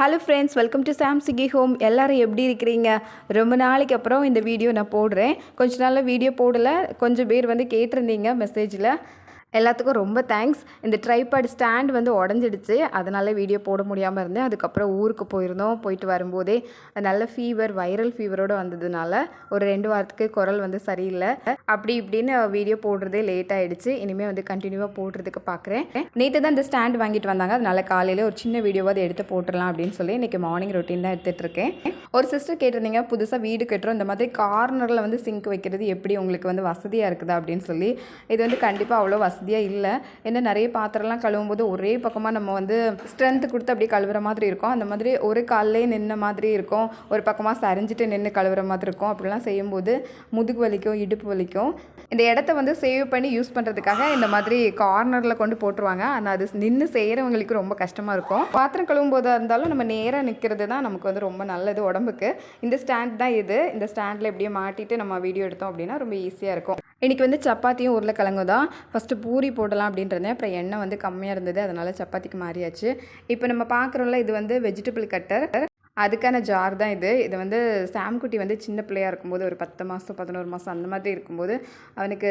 Hello friends welcome to சாம் சிகி home எல்லாரும் எப்படி இருக்கிறீங்க? ரொம்ப நாளைக்கு அப்புறம் இந்த வீடியோ நான் போடுறேன். கொஞ்ச நாளில் வீடியோ போடலை. கொஞ்சம் பேர் வந்து கேட்டிருந்தீங்க மெசேஜில் எல்லாத்துக்கும் ரொம்ப தேங்க்ஸ் இந்த ட்ரைபாட் ஸ்டாண்ட் வந்து உடஞ்சிடுச்சு. அதனால் வீடியோ போட முடியாமல் இருந்தேன். அதுக்கப்புறம் ஊருக்கு போயிருந்தோம். போயிட்டு வரும்போதே நல்ல ஃபீவர் வைரல் ஃபீவரோடு வந்ததுனால ஒரு ரெண்டு வாரத்துக்கு குரல் வந்து சரியில்லை. அப்படி இப்படின்னு வீடியோ போடுறதே லேட் ஆகிடுச்சு இனிமேல் வந்து கண்டினியூவாக போடுறதுக்கு பார்க்குறேன் நேற்று தான் இந்த ஸ்டாண்ட் வாங்கிட்டு வந்தாங்க. அதனால காலையில் ஒரு சின்ன வீடியோவாக அதை எடுத்து போட்டுடலாம் அப்படின்னு சொல்லி இன்றைக்கி மார்னிங் ரொட்டீன் தான் எடுத்துகிட்டு இருக்கேன். ஒரு சிஸ்டர் கேட்டிருந்தீங்க புதுசாக வீடு கட்டுறோம். இந்த மாதிரி கார்னரில் வந்து சிங்க் வைக்கிறது எப்படி உங்களுக்கு வந்து வசதியாக இருக்குதா அப்படின்னு சொல்லி. இது வந்து கண்டிப்பாக அவ்வளோ வசதி வசதியாக இல்லை. ஏன்னா நிறைய பாத்திரம்லாம் கழுவும் போது ஒரே பக்கமாக நம்ம வந்து ஸ்ட்ரென்த் கொடுத்து அப்படியே கழுவுற மாதிரி இருக்கும். அந்த மாதிரி ஒரு கால்லே நின்ன மாதிரி இருக்கும். ஒரு பக்கமாக சரிஞ்சிட்டு நின்று கழுவுற மாதிரி இருக்கும். அப்படிலாம் செய்யும்போது முதுகு வலிக்கும் இடுப்பு வலிக்கும். இந்த இடத்த வந்து சேவ் பண்ணி யூஸ் பண்ணுறதுக்காக இந்த மாதிரி கார்னரில் கொண்டு போட்டுருவாங்க. ஆனால் அது நின்று செய்கிறவங்களுக்கு ரொம்ப கஷ்டமாக இருக்கும். பாத்திரம் கழுவும் போதாக இருந்தாலும் நம்ம நேராக நிற்கிறது தான் நமக்கு வந்து ரொம்ப நல்லது உடம்புக்கு. இந்த ஸ்டாண்ட் தான் இது. இந்த ஸ்டாண்டில் எப்படியே மாட்டிட்டு நம்ம வீடியோ எடுத்தோம் அப்படின்னா ரொம்ப ஈஸியாக இருக்கும். இன்றைக்கி வந்து சப்பாத்தியும் உருளைக்கிழங்கு தான் ஃபஸ்ட்டு பூரி போடலாம் அப்படின்றதேன் அப்புறம் எண்ணெய் வந்து கம்மியாக இருந்தது அதனால் சப்பாத்திக்கு மாறியாச்சு. இப்போ நம்ம பார்க்குறோம்ல இது வந்து வெஜிடபிள் கட்டர் அதுக்கான ஜார் தான் இது. இது வந்து சாம்குட்டி வந்து சின்ன பிள்ளையாக இருக்கும்போது ஒரு பத்து மாதம் பதினோரு மாதம் அந்த மாதிரி இருக்கும்போது அவனுக்கு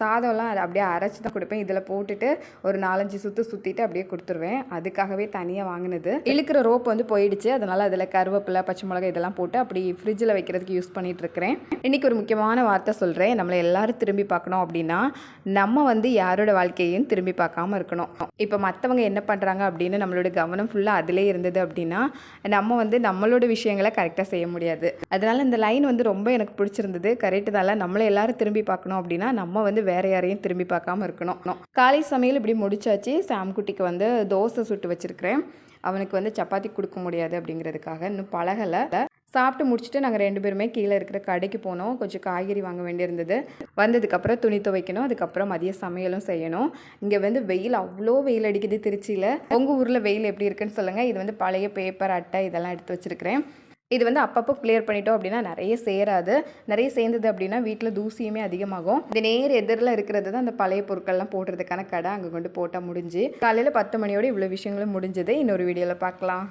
சாதம்லாம் அதை அப்படியே அரைச்சி தான் கொடுப்பேன். இதில் போட்டுட்டு ஒரு நாலஞ்சு சுற்று சுற்றிட்டு அப்படியே கொடுத்துருவேன். அதுக்காகவே தனியாக வாங்கினது. இழுக்கிற ரோப் வந்து போயிடுச்சு. அதனால் அதில் கருவேப்பிலை பச்சை மிளகாய் இதெல்லாம் போட்டு அப்படி ஃப்ரிட்ஜில் வைக்கிறதுக்கு யூஸ் பண்ணிகிட்டு இருக்கிறேன் இன்றைக்கி ஒரு முக்கியமான வார்த்தை சொல்கிறேன் நம்மளை எல்லோரும் திரும்பி பார்க்கணும் அப்படின்னா நம்ம வந்து யாரோட வாழ்க்கையையும் திரும்பி பார்க்காம இருக்கணும். இப்போ மற்றவங்க என்ன பண்ணுறாங்க அப்படின்னு நம்மளோட கவனம் ஃபுல்லாக அதிலே இருந்தது அப்படின்னா நம்ம வந்து வந்து நம்மளோட விஷயங்களை கரெக்டாக செய்ய முடியாது. அதனால் இந்த லைன் வந்து ரொம்ப எனக்கு பிடிச்சிருந்தது. கரெக்டு தான் நம்மளை எல்லாரும் திரும்பி பார்க்கணும் அப்படின்னா நம்ம வந்து வேற யாரையும் திரும்பி பார்க்காம இருக்கணும். காலை சமையல் இப்படி முடிச்சாச்சு. சாம்குட்டிக்கு வந்து தோசை சுட்டு வச்சிருக்கிறேன். அவனுக்கு வந்து சப்பாத்தி கொடுக்க முடியாது அப்படிங்கிறதுக்காக இன்னும் பழகலை. சாப்பிட்டு முடிச்சுட்டு நாங்கள் ரெண்டு பேருமே கீழே இருக்கிற கடைக்கு போனோம். கொஞ்சம் காய்கறி வாங்க வேண்டியிருந்தது. வந்ததுக்கப்புறம் துணி துவைக்கணும். அதுக்கப்புறம் மதிய சமையலும் செய்யணும். இங்கே வந்து வெயில் அவ்வளோ வெயில் அடிக்குது திருச்சியில். உங்கள் ஊரில் வெயில் எப்படி இருக்குன்னு சொல்லுங்கள் இது வந்து பழைய பேப்பர் அட்டை இதெல்லாம் எடுத்து வச்சுருக்கிறேன். இது வந்து அப்பப்போ கிளியர் பண்ணிட்டோம் அப்படின்னா நிறைய சேராது. நிறைய சேர்ந்தது அப்படின்னா வீட்டில் தூசியுமே அதிகமாகும். இந்த நேர் எதிரில் இருக்கிறது தான் அந்த பழைய பொருட்கள்லாம் போடுறதுக்கான கடை அங்கே கொண்டு போட்டால் முடிஞ்சு. காலையில் பத்து மணியோட இவ்வளோ விஷயங்களும் முடிஞ்சது. இன்னொரு வீடியோவில் பார்க்கலாம்.